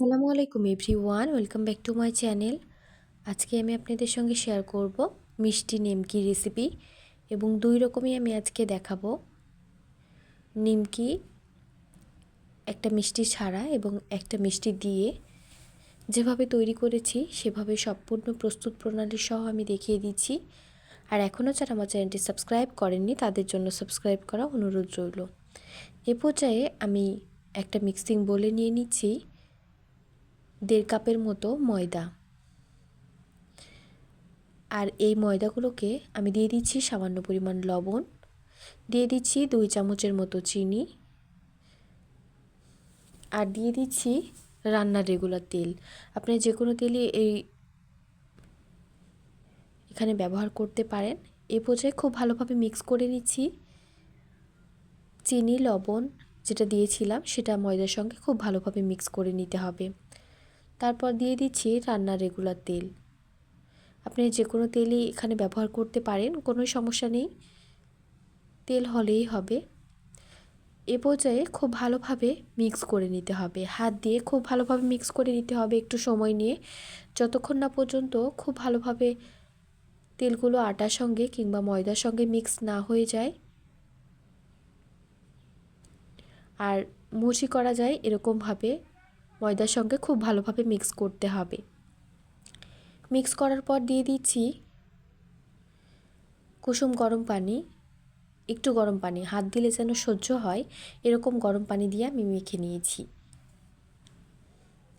আসসালামু আলাইকুম everyone welcome back to my channel. আজকে আমি আপনাদের সঙ্গে শেয়ার করব মিষ্টি নিমকি রেসিপি এবং দুই রকমই আমি আজকে দেখাবো। নিমকি একটা মিষ্টি ছাড়া এবং একটা মিষ্টি দিয়ে যেভাবে তৈরি করেছি সেভাবে সম্পূর্ণ প্রস্তুত প্রণালী সহ আমি দেখিয়ে দিচ্ছি। আর এখনও যারা আমার চ্যানেলটি সাবস্ক্রাইব করেননি, তাদের জন্য সাবস্ক্রাইব করা অনুরোধ রইল। এ পর্যায়ে আমি একটা মিক্সিং বলে নিয়ে নিচ্ছি। দেড় কাপের মতো ময়দা। আর এই ময়দাগুলোকে আমি দিয়ে দিচ্ছি সামান্য পরিমাণ লবণ। দিয়ে দিচ্ছি দুই চামচের মতো চিনি। আর দিয়ে দিচ্ছি রান্নার রেগুলার তেল। আপনি যে কোনো তেলই এই এখানে ব্যবহার করতে পারেন। এ পর্যায়ে খুব ভালোভাবে মিক্স করে নিচ্ছি। চিনি, লবণ যেটা দিয়েছিলাম সেটা ময়দার সঙ্গে খুব ভালোভাবে মিক্স করে নিতে হবে। তারপর দিয়ে দিচ্ছি রান্নার রেগুলার তেল। আপনি যে কোনো তেলই এখানে ব্যবহার করতে পারেন, কোনো সমস্যা নেই। তেল হলেই হবে। এ পর্যায়ে খুব ভালোভাবে মিক্স করে নিতে হবে। হাত দিয়ে খুব ভালোভাবে মিক্স করে নিতে হবে একটু সময় নিয়ে। যতক্ষণ না পর্যন্ত খুব ভালোভাবে তেলগুলো আটার সঙ্গে কিংবা ময়দার সঙ্গে মিক্স না হয়ে যায়। আর মুচি করা যায় এরকমভাবে। ময়দার সঙ্গে খুব ভালোভাবে মিক্স করতে হবে। মিক্স করার পর দিয়ে দিচ্ছি কুসুম গরম পানি, একটু গরম পানি। হাত দিলে যেন সহ্য হয়, এরকম গরম পানি দিয়ে আমি মেখে নিয়েছি।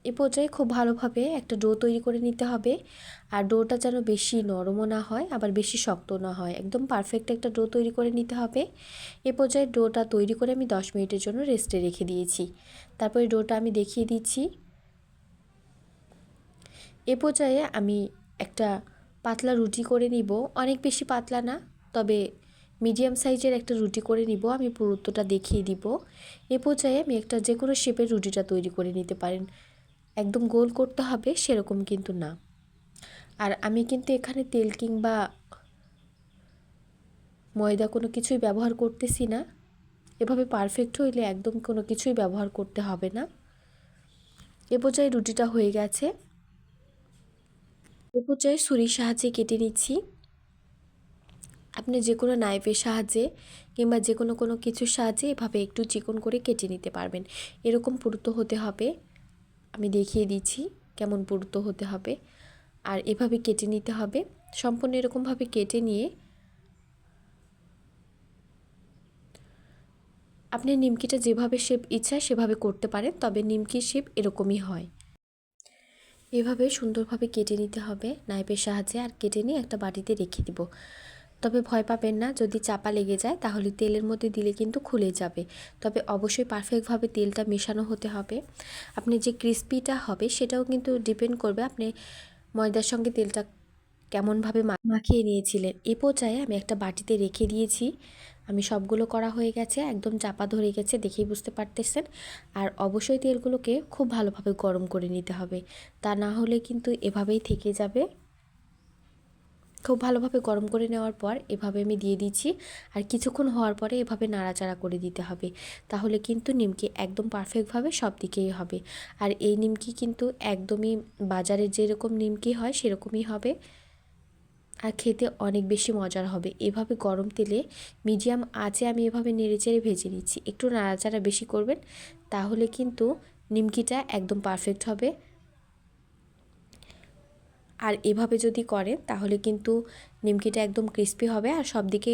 এ পর্যায়ে খুব ভালোভাবে একটা ডো তৈরি করে নিতে হবে। আর ডোটা যেন বেশি নরমও না হয়, আবার বেশি শক্ত না হয়। একদম পারফেক্ট একটা ডো তৈরি করে নিতে হবে। এ পর্যায়ে ডোটা তৈরি করে আমি দশ মিনিটের জন্য রেস্টে রেখে দিয়েছি। তারপরে ডোটা আমি দেখিয়ে দিচ্ছি। এ পর্যায়ে আমি একটা পাতলা রুটি করে নিব। অনেক বেশি পাতলা না, তবে মিডিয়াম সাইজের একটা রুটি করে নিব। আমি পুরুত্বটা দেখিয়ে দিব। এ পর্যায়ে আমি একটা যে কোনো শেপের রুটিটা তৈরি করে নিতে পারেন। একদম গোল করতে হবে সেরকম কিন্তু না। আর আমি কিন্তু এখানে তেল কিংবা ময়দা কোনো কিছুই ব্যবহার করতেছি না। এভাবে পারফেক্ট হইলে একদম কোনো কিছুই ব্যবহার করতে হবে না। এ পর্যায়ে রুটিটা হয়ে গেছে। এ পর্যায়ে ছুরির সাহায্যে কেটে নিচ্ছি। আপনি যে কোনো নাইফের সাহায্যে কিংবা যে কোনো কোনো কিছুর সাহায্যে এভাবে একটু চিকন করে কেটে নিতে পারবেন। এরকম পুরুত্ব হতে হবে। আমি দেখিয়ে দিচ্ছি কেমন পুরুত্ব হতে হবে। আর এভাবে কেটে নিতে হবে। সম্পূর্ণ এরকমভাবে কেটে নিয়ে আপনি নিমকিটা যেভাবে শেপ ইচ্ছা সেভাবে করতে পারেন, তবে নিমকির শেপ এরকমই হয়। এভাবে সুন্দরভাবে কেটে নিতে হবে। নাইফের সাহায্যে আর কেটে নিয়ে একটা বাটিতে রেখে দিব। তবে ভয় পাবেন না, যদি চাপা লেগে যায় তাহলে তেলের মধ্যে দিলে কিন্তু খুলে যাবে। তবে অবশ্যই পারফেক্টভাবে তেলটা মেশানো হতে হবে। আপনি যে ক্রিস্পিটা হবে সেটাও কিন্তু ডিপেন্ড করবে আপনি ময়দার সঙ্গে তেলটা কেমনভাবে মাখিয়ে নিয়েছিলেন। এ পর্যায়ে আমি একটা বাটিতে রেখে দিয়েছি। আমি সবগুলো করা হয়ে গেছে, একদম চাপা ধরে গেছে দেখেই বুঝতে পারতেছেন। আর অবশ্যই তেলগুলোকে খুব ভালোভাবে গরম করে নিতে হবে। তা না হলে কিন্তু এভাবেই থেকে যাবে। খুব ভালোভাবে গরম করে নেওয়ার পর এভাবে আমি দিয়ে দিচ্ছি। আর কিছুক্ষণ হওয়ার পরে এভাবে নাড়াচাড়া করে দিতে হবে। তাহলে কিন্তু নিমকি একদম পারফেক্টভাবে সব দিকেই হবে। আর এই নিমকি কিন্তু একদমই বাজারে যেরকম নিমকি হয় সেরকমই হবে। আর খেতে অনেক বেশি মজার হবে। এভাবে গরম তেলে মিডিয়াম আঁচে আমি এভাবে নেড়েচেড়ে ভেজে নিচ্ছি। একটু নাড়াচাড়া বেশি করবেন, তাহলে কিন্তু নিমকিটা একদম পারফেক্ট হবে। আর এভাবে যদি করেন তাহলে কিন্তু নিমকিটা একদম ক্রিস্পি হবে আর সব দিকে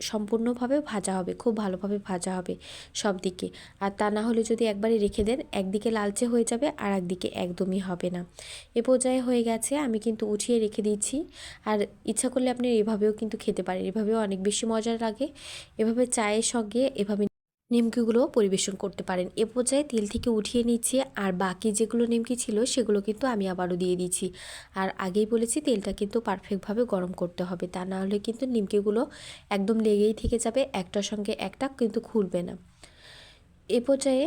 সম্পূর্ণভাবে ভাজা হবে, খুব ভালোভাবে ভাজা হবে সব দিকে আর তা না হলে যদি একবারে রেখে দেন, একদিকে লালচে হয়ে যাবে আর একদিকে একদমই হবে না। এ পর্যায়ে হয়ে গেছে, আমি কিন্তু উঠিয়ে রেখে দিচ্ছি আর ইচ্ছা করলে আপনি এভাবেও কিন্তু খেতে পারেন, এভাবেও অনেক বেশি মজার লাগে। এভাবে চায়ের সঙ্গে, এভাবে নিমকিগুলো পরিবেশন করতে পারেন। এ পর্যায়ে তেল থেকে উঠিয়ে নিচ্ছি আর বাকি যেগুলো নিমকি ছিল সেগুলো কিন্তু আমি আবারও দিয়ে দিচ্ছি। আর আগেই বলেছি তেলটা কিন্তু পারফেক্টভাবে গরম করতে হবে। তা না হলে কিন্তু নিমকিগুলো একদম লেগেই থেকে যাবে, একটার সঙ্গে একটা কিন্তু খুলবে না। এ পর্যায়ে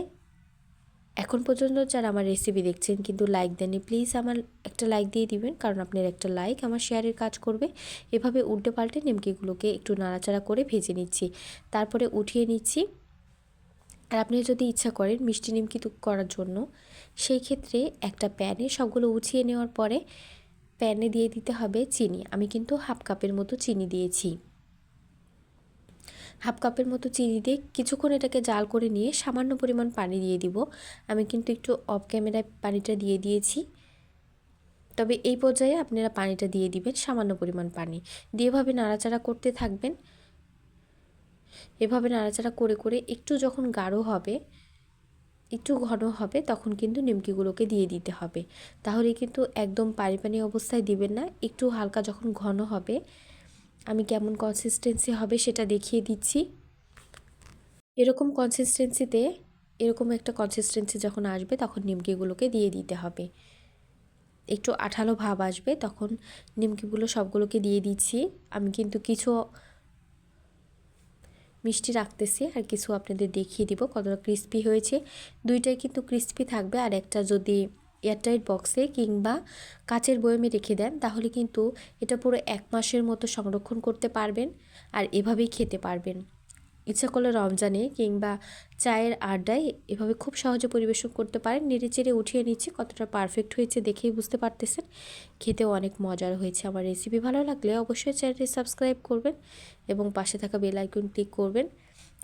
এখন পর্যন্ত যারা আমার রেসিপি দেখছেন কিন্তু লাইক দেননি প্লিজ আমার একটা লাইক দিয়ে দিবেন, কারণ আপনার একটা লাইক আমার শেয়ারের কাজ করবে। এভাবে উল্টে পাল্টে নিমকিগুলোকে একটু নাড়াচাড়া করে ভেজে নিচ্ছি। তারপরে উঠিয়ে নিচ্ছি আর আপনি যদি ইচ্ছা করেন মিষ্টি নিমকি করার জন্য, সেই ক্ষেত্রে একটা প্যানে সবগুলো উঠিয়ে নেওয়ার পরে প্যানে দিয়ে দিতে হবে চিনি। আমি কিন্তু হাফ কাপের মতো চিনি দিয়েছি। হাফ কাপের মতো চিনি দিয়ে কিছুক্ষণ এটাকে জাল করে নিয়ে সামান্য পরিমাণ পানি দিয়ে দিব। আমি কিন্তু একটু অফ ক্যামেরায় পানিটা দিয়ে দিয়েছি। তবে এই পর্যায়ে আপনারা পানিটা দিয়ে দিবেন, সামান্য পরিমাণ পানি। দিয়ে এভাবে নাড়াচাড়া করতে থাকবেন। এভাবে নাড়াচাড়া করে করে একটু যখন গাঢ় হবে, একটু ঘন হবে, তখন কিন্তু নিমকিগুলোকে দিয়ে দিতে হবে। তাহলে কিন্তু একদম পানি পানি অবস্থায় দিবেন না। একটু হালকা যখন ঘন হবে, আমি কেমন কনসিস্টেন্সি হবে সেটা দেখিয়ে দিচ্ছি। এরকম কনসিস্টেন্সিতে এরকম একটা কনসিস্টেন্সি যখন আসবে, তখন নিমকিগুলোকে দিয়ে দিতে হবে। একটু আঠালো ভাব আসবে, তখন নিমকিগুলো সবগুলোকে দিয়ে দিচ্ছি। আমি কিন্তু কিছু মিষ্টি রাখতেছি আর কিছু আপনাদের দেখিয়ে দিব কতটা ক্রিস্পি হয়েছে। দুইটাই কিন্তু ক্রিস্পি থাকবে আর একটা যদি এয়ারটাইট বক্সে কিংবা কাচের বয়মে রেখে দেন, তাহলে কিন্তু এটা পুরো এক মাসের মতো সংরক্ষণ করতে পারবেন আর এভাবেই খেতে পারবেন। ইচ্ছা করলে রমজানে কিংবা চায়ের আড্ডায় এভাবে খুব সহজে পরিবেশন করতে পারেন। নেড়ে চেড়ে উঠিয়ে নিচ্ছি, কতটা পারফেক্ট হয়েছে দেখেই বুঝতে পারতেছেন। খেতেও অনেক মজার হয়েছে আমার রেসিপি ভালো লাগলে অবশ্যই চ্যানেলটি সাবস্ক্রাইব করবেন এবং পাশে থাকা বেল আইকন ক্লিক করবেন।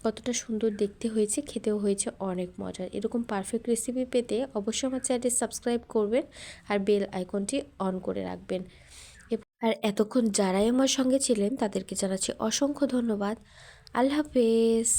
কতটা সুন্দর দেখতে হয়েছে, খেতেও হয়েছে অনেক মজার। এরকম পারফেক্ট রেসিপি পেতে অবশ্যই আমার চ্যানেলটি সাবস্ক্রাইব করবেন আর বেল আইকনটি অন করে রাখবেন। আর এতক্ষণ যারাই আমার সঙ্গে ছিলেন তাদেরকে জানাচ্ছি অসংখ্য ধন্যবাদ। আল্লাহ হাফেজ।